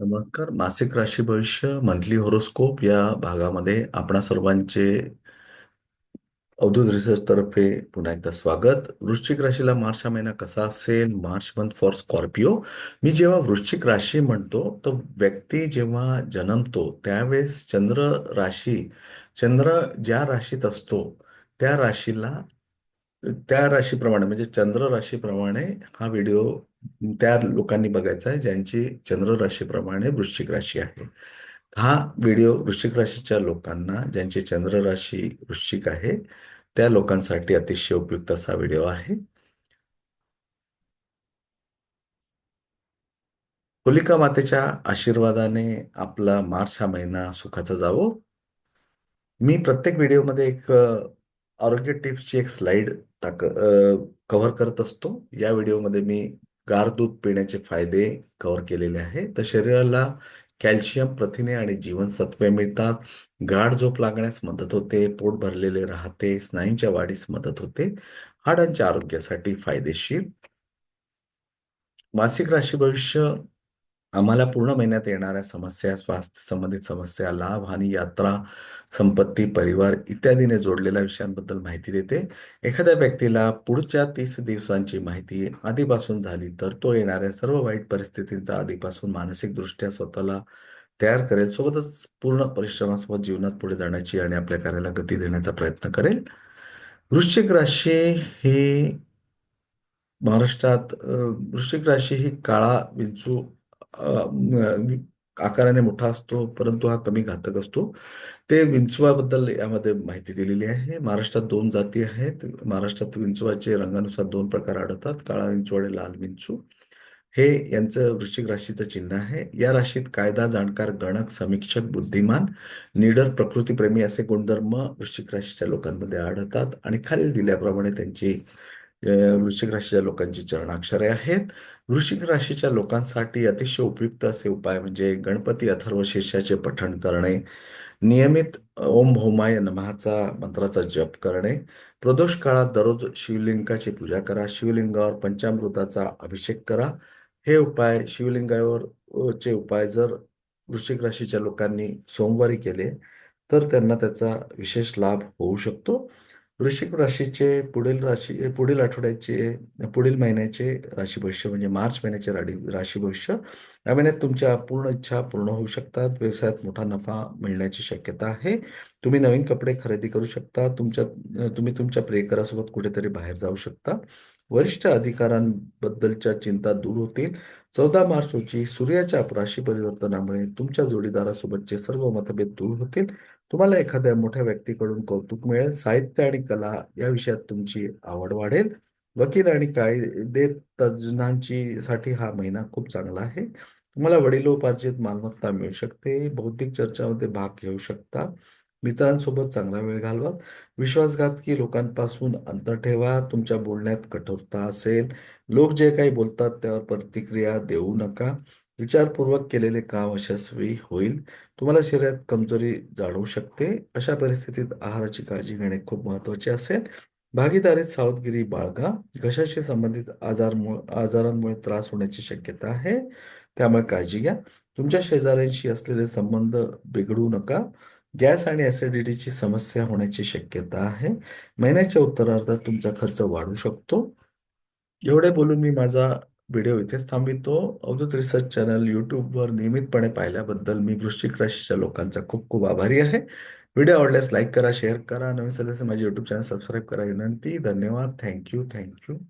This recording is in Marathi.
नमस्कार. मासिक राशी भविष्य मंथली होरोस्कोप या भागामध्ये आपणा सर्वांचे अवधूत रिसर्च तर्फे पुन्हा एकदा स्वागत. वृश्चिक राशीला मार्च हा महिना कसा असेल? March month for Scorpio. मी जेव्हा वृश्चिक राशी म्हणतो तर व्यक्ती जेव्हा जन्मतो त्यावेळेस चंद्र राशी चंद्र ज्या राशीत असतो त्या राशीला त्या राशीप्रमाणे म्हणजे चंद्र राशीप्रमाणे हा व्हिडिओ त्या लोकांनी बघायचा आहे ज्यांची चंद्र राशीप्रमाणे वृश्चिक राशी आहे. हा व्हिडिओ वृश्चिक राशीच्या लोकांना ज्यांची चंद्र राशी वृश्चिक आहे त्या लोकांसाठी अतिशय उपयुक्त असा व्हिडिओ आहे. होलिका मातेच्या आशीर्वादाने आपला मार्च हा महिना सुखाचा जावो. मी प्रत्येक व्हिडिओमध्ये एक आरोग्य टिप्सची एक स्लाइड टाक कव्हर करत असतो. या व्हिडिओमध्ये मी गार दूध पिण्याचे फायदे कव्हर केलेले आहे तर शरीराला कॅल्शियम प्रथिने आणि जीवनसत्वे मिळतात. गाढ झोप लागण्यास मदत होते. पोट भरलेले राहते. स्नायूंच्या वाढीस मदत होते. हाडांच्या आरोग्यासाठी फायदेशीर. मासिक राशी भविष्य आम्हाला पूर्ण महिन्यात येणाऱ्या समस्या स्वास्थ्य संबंधित समस्या लाभ हानी यात्रा संपत्ती परिवार इत्यादीने जोडलेल्या विषयांबद्दल माहिती देते. एखाद्या व्यक्तीला पुढच्या तीस दिवसांची माहिती आधीपासून झाली तर तो येणाऱ्या सर्व वाईट परिस्थितींचा आधीपासून मानसिकदृष्ट्या स्वतःला तयार करेल. सोबतच पूर्ण परिश्रमासोबत जीवनात पुढे जाण्याची आणि आपल्या कार्याला गती देण्याचा प्रयत्न करेल. वृश्चिक राशी ही महाराष्ट्रात वृश्चिक राशी ही काळा विंचू आकाराने मोठा असतो परंतु हा कमी घातक असतो. ते विंचवाबद्दल यामध्ये माहिती दिलेली आहे. महाराष्ट्रात दोन जाती आहेत. महाराष्ट्रात विंचवाचे रंगानुसार दोन प्रकार आढळतात काळा विंचू आणि लाल विंचू. हे यांचं वृश्चिक राशीचं चिन्ह आहे. या राशीत कायदा जाणकार गणक समीक्षक बुद्धिमान निडर प्रकृतीप्रेमी असे गुणधर्म वृश्चिक राशीच्या लोकांमध्ये आढळतात. आणि खालील दिल्याप्रमाणे त्यांची वृश्चिक राशीच्या लोकांची चरणाक्षरे आहेत. वृश्चिक राशीच्या लोकांसाठी अतिशय उपयुक्त असे उपाय म्हणजे गणपती अथर्वशीर्षाचे पठण करणे नियमित ओम भौमाय नमहाचा मंत्राचा जप करणे प्रदोष काळात दररोज शिवलिंगाची पूजा करा शिवलिंगावर पंचामृताचा अभिषेक करा. हे उपाय शिवलिंगावर चे उपाय जर वृश्चिक राशीच्या लोकांनी सोमवारी केले तर त्यांना त्याचा विशेष लाभ होऊ शकतो. वृश्चिक राशीचे पुढील राशी पुढील आठवड्याचे पुढील महिन्याचे राशी भविष्य म्हणजे मार्च महिन्याचे राडी राशी भविष्य. या महिन्यात तुमच्या पूर्ण इच्छा पूर्ण होऊ शकतात. व्यवसायात मोठा नफा मिळण्याची शक्यता आहे. तुम्ही नवीन कपडे खरेदी करू शकता. तुमच्या तुम्ही तुमच्या प्रियकरासोबत कुठेतरी बाहेर जाऊ शकता. वरिष्ठ अधिकारांबद्दलच्या चिंता दूर होतील. चौदा मार्च रोजी सूर्याच्या राशी परिवर्तनामुळे तुमच्या जोडीदारासोबतचे सर्व मतभेद दूर होतील. तुम्हाला एखाद्या मोठ्या व्यक्तीकडून कौतुक मिळेल. साहित्य आणि कला या विषयात तुमची आवड वाढेल. वकील आणि कायदे तज्ज्ञांची साठी हा महिना खूप चांगला आहे. तुम्हाला वडिलोपार्जित मालमत्ता मिळू शकते. बौद्धिक चर्चामध्ये भाग घेऊ शकता. मित्रांसोबत चांगला वेळ घालवा विश्वासघातकी लोकांपासून अंतर ठेवा. तुमच्या बोलण्यात कठोरता असेल. लोक जे काही बोलतात त्यावर प्रतिक्रिया देऊ नका. विचारपूर्वक केलेले काम यशस्वी होईल. तुम्हाला शरीरात कमजोरी जाणवू शकते. अशा परिस्थितीत आहाराची काळजी घेणे खूप महत्त्वाचे असेल. भागीदारीत सावधगिरी बाळगा. घशाशी संबंधित आजार आजारांमुळे त्रास होण्याची शक्यता आहे. त्यामुळे काळजी घ्या. तुमच्या शेजाऱ्यांशी असलेले संबंध बिघडू नका. गॅस आणि ॲसिडिटीची समस्या होण्याची शक्यता आहे. महिन्याच्या उत्तरार्धात तुमचा खर्च वाढू शकतो. एवढे बोलून मी माझा व्हिडिओ इथेच थांबितो. अवधूत रिसर्च चॅनल यूट्यूबवर नियमितपणे पाहिल्याबद्दल मी वृश्चिक राशीच्या लोकांचा खूप खूप आभारी आहे. व्हिडिओ आवडल्यास लाईक करा शेअर करा. नवीन सदस्य माझे यूट्यूब चॅनल सबस्क्राईब करा. विनंती. धन्यवाद. Thank you. Thank you.